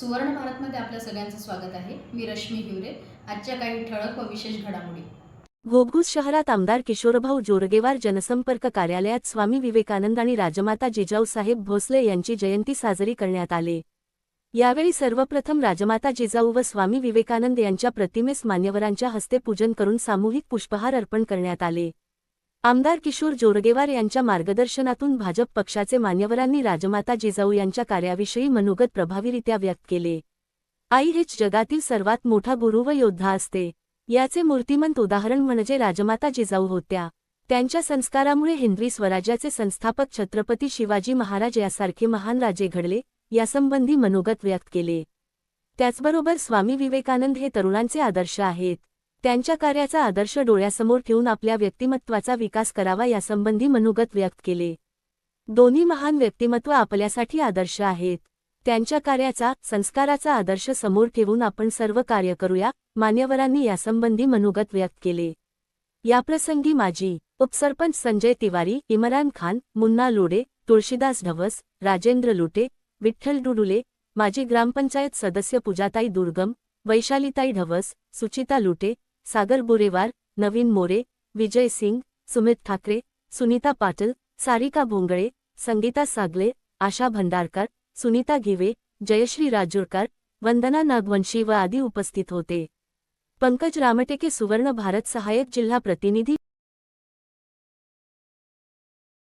सुवर्ण भारतमध्ये आपल्या सगळ्यांचं स्वागत आहे. मी रश्मी हिवरे. आजच्या काही ठळक व विशेष घडामोडी. घोघूस शहरात आमदार किशोरभाऊ जोरगेवार जनसंपर्क कार्यालयात स्वामी विवेकानंद आणि राजमाता जिजाऊसाहेब भोसले यांची जयंती साजरी करण्यात आले. यावेळी सर्वप्रथम राजमाता जिजाऊ व स्वामी विवेकानंद यांच्या प्रतिमेस मान्यवरांच्या हस्ते पूजन करून सामूहिक पुष्पहार अर्पण करण्यात आले. आमदार किशोर जोरगेवार यांच्या मार्गदर्शनातून भाजप पक्षाचे मान्यवरांनी राजमाता जिजाऊ यांच्या कार्याविषयी मनोगत प्रभावीरित्या व्यक्त केले. आई हेच जगातील सर्वात मोठा गुरु व योद्धा असते. याचे मूर्तिमंत उदाहरण म्हणजे राजमाता जिजाऊ होत्या. त्यांच्या संस्कारामुळे हिंद्री स्वराज्याचे संस्थापक छत्रपती शिवाजी महाराज यासारखे महान राजे घडले यासंबंधी मनोगत व्यक्त केले. त्याचबरोबर स्वामी विवेकानंद हे तरुणांचे आदर्श आहेत. त्यांच्या कार्याचा आदर्श डोळ्यासमोर ठेवून आपल्या व्यक्तिमत्वाचा विकास करावा यासंबंधी मनोगत व्यक्त केले. दोन्ही महान व्यक्तिमत्व आपल्यासाठी आदर्श आहेत. त्यांच्या कार्याचा संस्काराचा आदर्श समोर ठेवून आपण सर्व कार्य करूया मान्यवरांनी यासंबंधी मनोगत व्यक्त केले. याप्रसंगी माजी उपसरपंच संजय तिवारी इम्रान खान मुन्ना लोडे तुळशीदास ढवस राजेंद्र लुटे विठ्ठल डुडुले माजी ग्रामपंचायत सदस्य पूजाताई दुर्गम वैशालीताई ढवस सुचिता लुटे सागर बोरेवार नवीन मोरे विजय सिंग सुमित ठाकरे सुनीता पाटील सारिका भोंगळे संगीता सागले आशा भंडारकर सुनीता घिवे जयश्री राजूरकर वंदना नागवंशी व आदी उपस्थित होते. पंकज रामटेके सुवर्ण भारत सहाय्यक जिल्हा प्रतिनिधी